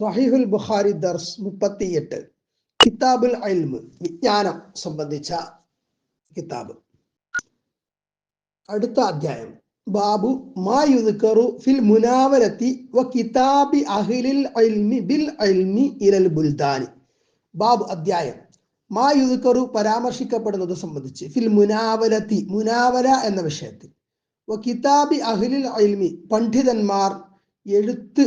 സഹിഹുൽ ബുഖാരി ദർസ് മുപ്പത്തിയെട്ട്. കിതാബുൽ അൽമ് വിജ്ഞാനം സംബന്ധിച്ച കിതാബ്. അടുത്ത അധ്യായം. ബാബു മായുദ്കറു ഫിൽ മുനാവരത്തി വ കിതാബി അഹ്ലിൽ അൽമി ബിൽ അൽമി ഇരൽ ബുൽദാനി. ബാബു അധ്യായം. മായുദ്കറു പരാമർശിക്കപ്പെടുന്നത് സംബന്ധിച്ച് ഫിൽ മുനാവരത്തി മുനാവര എന്ന വിഷയത്തിൽ. വ കിതാബി അഹ്ലിൽ അൽമി പണ്ഡിതന്മാർ എഴുത്ത്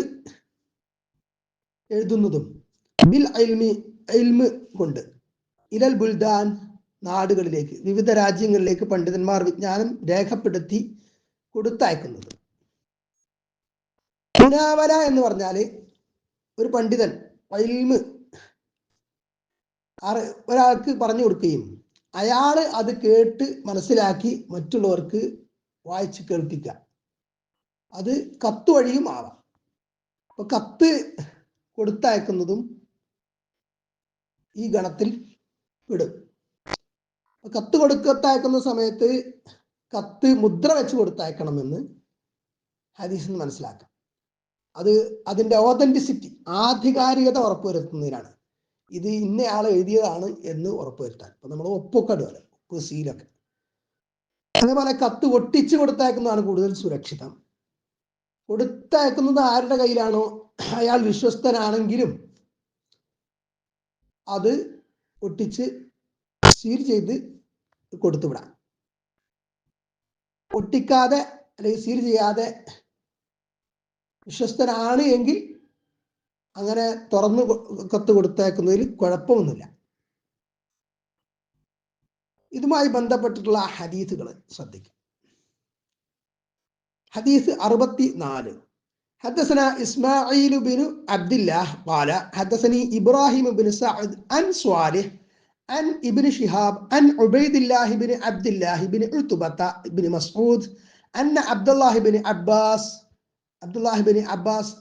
എഴുതുന്നതും ബിൽ അൽമി അൽമ് കൊണ്ട് ഇലൽ ബുൽദാൻ നാടുകളിലേക്ക് വിവിധ രാജ്യങ്ങളിലേക്ക് പണ്ഡിതന്മാർ വിജ്ഞാനം രേഖപ്പെടുത്തി കൊടുത്തയക്കുന്നത്. മുനാവല എന്ന് പറഞ്ഞാൽ ഒരു പണ്ഡിതൻ അൽമ് ഒരാൾക്ക് പറഞ്ഞു കൊടുക്കുകയും അയാൾ അത് കേട്ട് മനസ്സിലാക്കി മറ്റുള്ളവർക്ക് വായിച്ച് കേൾപ്പിക്കുക. അത് കത്ത് വഴിയും ആവാം. അപ്പൊ കത്ത് കൊടുത്തയക്കുന്നതും ഈ ഗണത്തിൽ വിടും കത്ത് കൊടുക്കത്തയക്കുന്ന സമയത്ത് കത്ത് മുദ്ര വെച്ച് കൊടുത്തയക്കണമെന്ന് ഹദീസിന് മനസ്സിലാക്കാം. അത് അതിന്റെ ഓതന്റിസിറ്റി ആധികാരികത ഉറപ്പുവരുത്തുന്നതിനാണ്. ഇത് ഇന്നയാൾ എഴുതിയതാണ് എന്ന് ഉറപ്പുവരുത്താൻ. ഇപ്പൊ നമ്മൾ ഒപ്പൊക്കെ ഇടുമല്ലോ ഒപ്പ് സീലൊക്കെ. അതേപോലെ കത്ത് ഒട്ടിച്ച് കൊടുത്തയക്കുന്നതാണ് കൂടുതൽ സുരക്ഷിതം. കൊടുത്തയക്കുന്നത് ആരുടെ കയ്യിലാണോ? അയാൾ വിശ്വസ്തനാണെങ്കിലും അത് ഒട്ടിച്ച് സീൽ ചെയ്ത് കൊടുത്തുവിടാം ഒട്ടിക്കാതെ അല്ലെങ്കിൽ സീൽ ചെയ്യാതെ വിശ്വസ്തനാണ് എങ്കിൽ അങ്ങനെ തുറന്ന് കത്ത് കൊടുത്തേക്കുന്നതിൽ കുഴപ്പമൊന്നുമില്ല. ഇതുമായി ബന്ധപ്പെട്ടിട്ടുള്ള ഹദീസുകൾ ശ്രദ്ധിക്കാം ഹദീസ് അറുപത്തി നാല് حدثنا إسماعيل بن عبد الله قال حدثني إبراهيم بن سعد عن صالح عن ابن شهاب عن عبيد الله بن عبد الله بن عتبة بن مسعود أن عبد الله بن عباس عبد الله بن عباس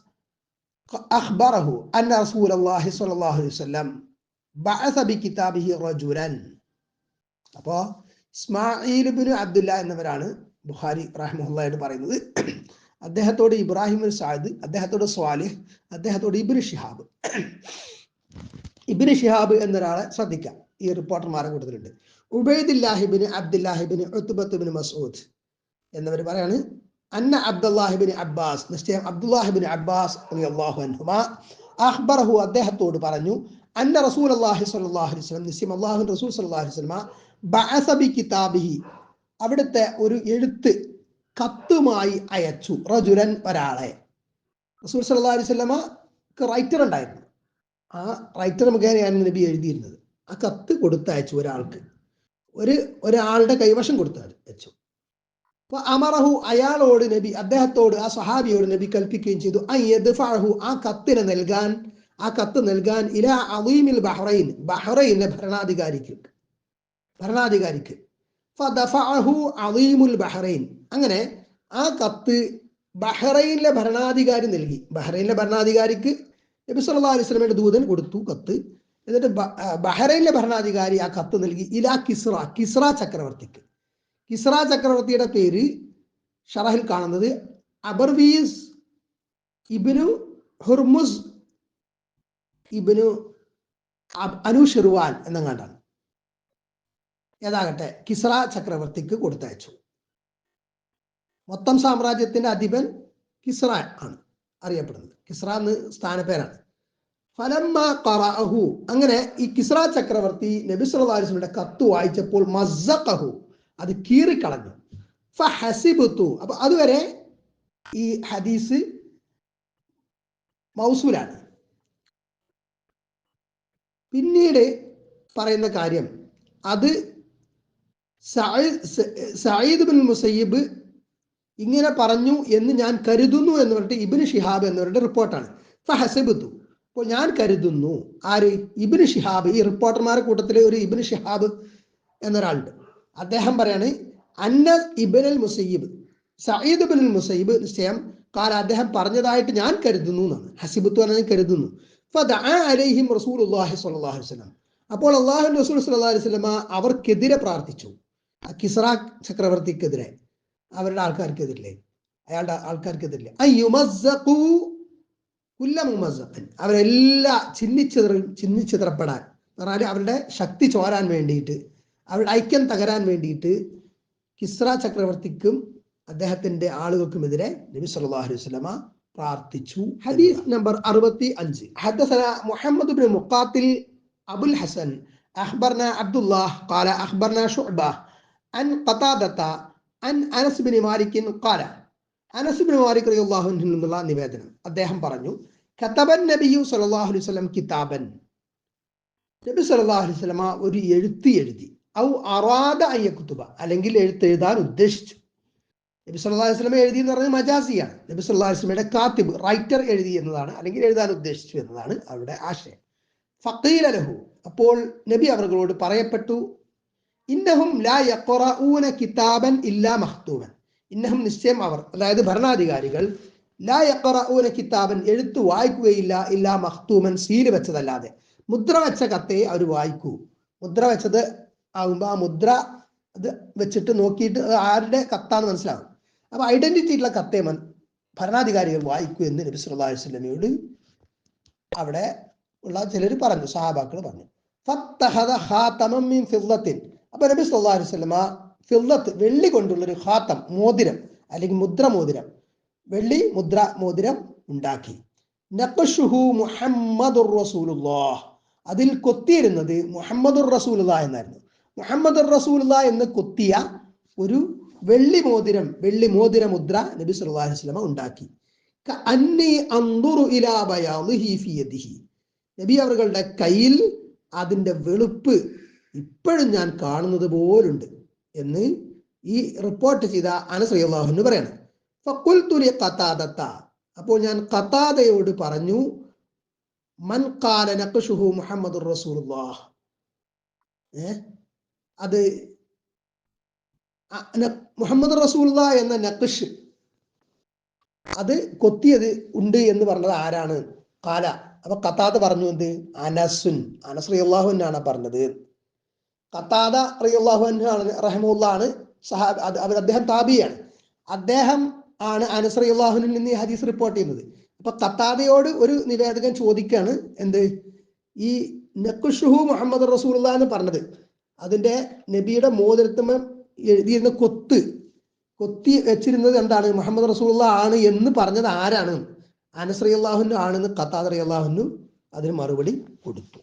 أخبره أن رسول الله صلى الله عليه وسلم بعث بكتابه رجلا അപ്പോൾ ഇസ്മായിൽ ബിൻ അബ്ദുല്ല എന്നവരാണ് ബുഖാരി റഹ്മുല്ലായിട്ട് പറയുന്നത് അദ്ദേഹത്തോട് ഇബ്രാഹിം സാദ് അദ്ദേഹത്തോട് സ്വാലിഹ് അദ്ദേഹത്തോട് ഇബിന് ഷിഹാബ് ഇബിന് ഷിഹാബ് എന്നൊരാളെ ശ്രദ്ധിക്കാം. ഈ റിപ്പോർട്ടർമാരെ കൂട്ടത്തിലുണ്ട് ഉബൈദില്ലാഹിബിന് അബ്ദുല്ലാഹിബിന് ഉത്തുബത്തുബിന് മസൂദ് എന്നവർ പറയാണ് അന്ന അബ്ദുല്ലാഹിബിന് അബ്ബാസ് നിശ്ചയം അബ്ദുല്ലാഹിബിന് അബ്ബാസ് അള്ളാഹു അൻഹുമ അഹ്ബറഹു അദ്ദേഹത്തോട് പറഞ്ഞു അന്ന റസൂൽ അള്ളാഹി സ്വല്ലാഹു അലൈഹി വസല്ലം നിശ്ചയം അള്ളാഹു റസൂൽ സല്ലാഹു അലൈഹി ബഅസബി കിതാബിഹി അവിടുത്തെ ഒരു എഴുത്ത് കത്തുമായി അയച്ചു റജുരൻ ഒരാളെ. റസൂൽ സല്ലല്ലാഹു അലൈഹി റൈറ്റർ ഉണ്ടായിരുന്നു. ആ റൈറ്റർ മുഖേനയാണ് നബി എഴുതിയിരുന്നത്. ആ കത്ത് കൊടുത്തയച്ചു ഒരാൾക്ക്. ഒരു ഒരാളുടെ കൈവശം കൊടുത്തയച്ചു അപ്പൊ അമറഹു അയാളോട് നബി അദ്ദേഹത്തോട് ആ സഹാബിയോട് നബി കൽപ്പിക്കുകയും ചെയ്തു. അയ്യദ്ഫഅഹു ആ കത്തിന് നൽകാൻ ആ കത്ത് നൽകാൻ ഇല അലീമിൽ ബഹ്റൈൻ ബഹ്റൈനിലെ ഭരണാധികാരിക്ക് ഭരണാധികാരിക്ക് അലീമുൽ ബഹ്റൈൻ. അങ്ങനെ ആ കത്ത് ബഹ്റൈനിലെ ഭരണാധികാരി നൽകി. ബഹ്റൈനിലെ ഭരണാധികാരിക്ക് നബി സല്ലല്ലാഹു അലൈഹി വസല്ലമയുടെ ദൂതൻ കൊടുത്തു കത്ത്. എന്നിട്ട് ബഹ്റൈനിലെ ഭരണാധികാരി ആ കത്ത് നൽകി. ഇലാ കിസ്റ കിസ്റ ചക്രവർത്തിക്ക്. കിസ്റ ചക്രവർത്തിയുടെ പേര് ഷറഹിൽ കാണുന്നത് അബർവീസ് ഇബിനു ഹുർമുസ് ഇബിനു അനു ഷിർവാൻ ഏതാകട്ടെ കിസ്ര ചക്രവർത്തിക്ക് കൊടുത്തയച്ചു. മൊത്തം സാമ്രാജ്യത്തിന്റെ അധിപൻ കിസ്ര ആണ് അറിയപ്പെടുന്നത്. കിസ്ര എന്ന് സ്ഥാനപ്പേരാണ്. ഫലമ്മ അങ്ങനെ ഈ കിസ്ര ചക്രവർത്തി നബി വസല്ലമയുടെ കത്ത് വായിച്ചപ്പോൾ മസ്സഖഹു അത് കീറിക്കളഞ്ഞു. ഫഹസിബുത്തു അപ്പൊ അതുവരെ ഈ ഹദീസ് മൗസൂലാണ്. പിന്നീട് പറയുന്ന കാര്യം അത് സയ്യിദ് ബിൻ മുസയ്യിബ് ഇങ്ങനെ പറഞ്ഞു എന്ന് ഞാൻ കരുതുന്നു എന്ന് പറഞ്ഞിട്ട് ഇബിന് ഷിഹാബ് എന്നവരുടെ റിപ്പോർട്ടാണ്. ഫഹസിബുത്തു അപ്പോൾ ഞാൻ കരുതുന്നു. ആര്? ഇബിന് ഷിഹാബ് ഈ റിപ്പോർട്ടർമാരുടെ കൂട്ടത്തിലെ ഒരു ഇബിന് ഷിഹാബ് എന്നൊരാളുണ്ട്. അദ്ദേഹം പറയാണ് അന്ന Ibn al Musayyib Sayyid bin Musayyib നിശ്ചയം കാല അദ്ദേഹം പറഞ്ഞതായിട്ട് ഞാൻ കരുതുന്നു എന്നാണ്. ഹസിബുത്തു എന്ന് കരുതുന്നു. അലൈഹിം സ്വല്ലല്ലാഹു അലൈഹി വസല്ലം. അപ്പോൾ അള്ളാഹു റസൂൽ അലൈഹി വസല്ലമ അവർക്കെതിരെ പ്രാർത്ഥിച്ചു. കിസ്ര ചക്രവർത്തിക്കെതിരെ. അവരുടെ ആൾക്കാർക്കെതിരില്ലേ? അയാളുടെ ആൾക്കാർക്കെതിരില്ലേ? അയ്യുമസ്സഖു കുല്ല മുമസഖൻ അവരെല്ലാ ചിന്നിച്ചിതറി ചിന്നിച്ചിതറപ്പെടാൻ. പറഞ്ഞാൽ അവരുടെ ശക്തി ചോരാൻ വേണ്ടിയിട്ട് അവരുടെ ഐക്യം തകരാൻ വേണ്ടിയിട്ട് കിസ്ര ചക്രവർത്തിക്കും അദ്ദേഹത്തിന്റെ ആളുകൾക്കും ആളുകൾക്കുമെതിരെ നബി സല്ലല്ലാഹു അലൈഹി വസല്ലമ പ്രാർത്ഥിച്ചു ഹദീസ് നമ്പർ അറുപത്തി അഞ്ച് ഹദസന മുഹമ്മദ് ബിൻ മുഖാത്തിൽ അബുൽ ഹസൻ അഖ്ബർന അബ്ദുല്ലാഹ് ഖാല അഖ്ബർന ശുഅബ അൻ കത്താദത്ത അൻ അനസ്ബിനി മാലിക്കിൻ കാല അനസ്ബിൻ മാലിക് റലി അള്ളാഹുവിൽ നിന്നുള്ള നിവേദനം. അദ്ദേഹം പറഞ്ഞു ഖത്തബൻ നബിയു സലാഹു അലൈഹി സ്വലം കിതാബൻ. നബി സലാഹു അലൈഹി സ്വലമ ഒരു എഴുത്ത് എഴുതി. ഔ അറാദ അയ്യ കുത്തുബ അല്ലെങ്കിൽ എഴുത്ത് എഴുതാൻ ഉദ്ദേശിച്ചു. നബി സല്ലാ വസ്ലമ എഴുതി എന്ന് പറഞ്ഞത് മജാസിയാണ്. നബി സല്ലാ വസ്ലമയുടെ കാത്തിബ് റൈറ്റർ എഴുതി എന്നതാണ് അല്ലെങ്കിൽ എഴുതാൻ ഉദ്ദേശിച്ചു എന്നതാണ് അവരുടെ ആശയം. ഫക്കീലലഹു അപ്പോൾ നബി അവരോട് പറയപ്പെട്ടു ഇന്നഹും ലാ യഖറഊന കിതാബൻ ഇല്ലാ മഹ്തൂബൻ ഇന്നഹും നിശ്ചയം അവർ അതായത് ഭരണാധികാരികൾ ലാ യഖറഊന കിതാബൻ എഴുത്ത് വായിക്കുകയില്ല ഇല്ലാ മഖ്തൂമൻ സീൽ വെച്ചതല്ലാതെ. മുദ്ര വെച്ച കത്തെ അവർ വായിക്കൂ. മുദ്ര വെച്ചത് ആകുമ്പോൾ ആ മുദ്ര അത് വെച്ചിട്ട് നോക്കിയിട്ട് ആരുടെ കത്താന്ന് മനസ്സിലാവും. അപ്പൊ ഐഡന്റിറ്റി ഉള്ള കത്തെ ഭരണാധികാരികൾ വായിക്കൂ എന്ന് നബി സല്ലല്ലാഹു അലൈഹി അവിടെ ഉള്ള ചിലർ പറഞ്ഞു സഹാബാക്കൾ പറഞ്ഞു. ഫത്തഹദ ഹാതമം മിൻ ഫിദ്ദത്തിൻ. അപ്പൊ നബി അലൈഹി വസല്ലമ ഫിദ്ദത്ത് വെള്ളി കൊണ്ടുള്ള ഒരു ഖാത്തം മോതിരം അല്ലെങ്കിൽ മുദ്ര മോതിരം വെള്ളി മുദ്ര മോതിരം ഉണ്ടാക്കി. നഖഷുഹു മുഹമ്മദുർ റസൂലുള്ളാഹ്. അതിൽ കൊത്തിയിരുന്നത് മുഹമ്മദുർ റസൂലുള്ള എന്നായിരുന്നു. മുഹമ്മദുർ റസൂലുള്ള എന്ന് കൊത്തിയ ഒരു വെള്ളി മോതിരം വെള്ളി മോതിര മുദ്ര നബി സല്ലല്ലാഹു അലൈഹി വസല്ലമ ഉണ്ടാക്കി. കഅന്നി അൻദുറു ഇലാ ബയാദിഹി ഫി യദിഹി. നബി അവരുടെ കയ്യിൽ അതിന്റെ വെളുപ്പ് ഇപ്പോഴും ഞാൻ കാണുന്നത് പോലുണ്ട് എന്ന് ഈ റിപ്പോർട്ട് ചെയ്ത അനസ് റളിയല്ലാഹു പറയണം. ഖതാദത്ത. അപ്പോൾ ഞാൻ ഖതാദയോട് പറഞ്ഞു മൻ കാല നഖ്ഷുഹു മുഹമ്മദ് റസൂലുള്ളാഹ്. അത് മുഹമ്മദ് റസൂലുള്ള എന്ന നഖ്ഷ് അത് കൊത്തിയത് ഉണ്ട് എന്ന് പറഞ്ഞത് ആരാണ്? കാല അപ്പൊ കത്താദ പറഞ്ഞു എന്ത്? അനസുൻ. ആണ് പറഞ്ഞത്. കത്താദ റിയുള്ളാഹു ആണ് റഹമുള്ളാണ് സഹാബ് അവർ അദ്ദേഹം താബിയാണ്. അദ്ദേഹം ആണ് അനസ് റിയുള്ളാഹുനിൽ നിന്ന് ഈ ഹദീസ് റിപ്പോർട്ട് ചെയ്യുന്നത്. അപ്പൊ കത്താദയോട് ഒരു നിവേദകൻ ചോദിക്കുകയാണ് എന്ത്? ഈ നക്കുഷുഹു മുഹമ്മദ് റസൂലുള്ള എന്ന് പറഞ്ഞത്. അതിന്റെ നബിയുടെ മോതിരത്തുമ്പം എഴുതിയിരുന്ന കൊത്ത് കൊത്തി വെച്ചിരുന്നത് എന്താണ്? മുഹമ്മദ് റസൂള്ള ആണ് എന്ന് പറഞ്ഞത് ആരാണ്? അനസ് റിയല്ലാഹുനു ആണെന്ന് ഖത്താദ് റിയല്ലാഹുനു അതിന് മറുപടി കൊടുത്തു.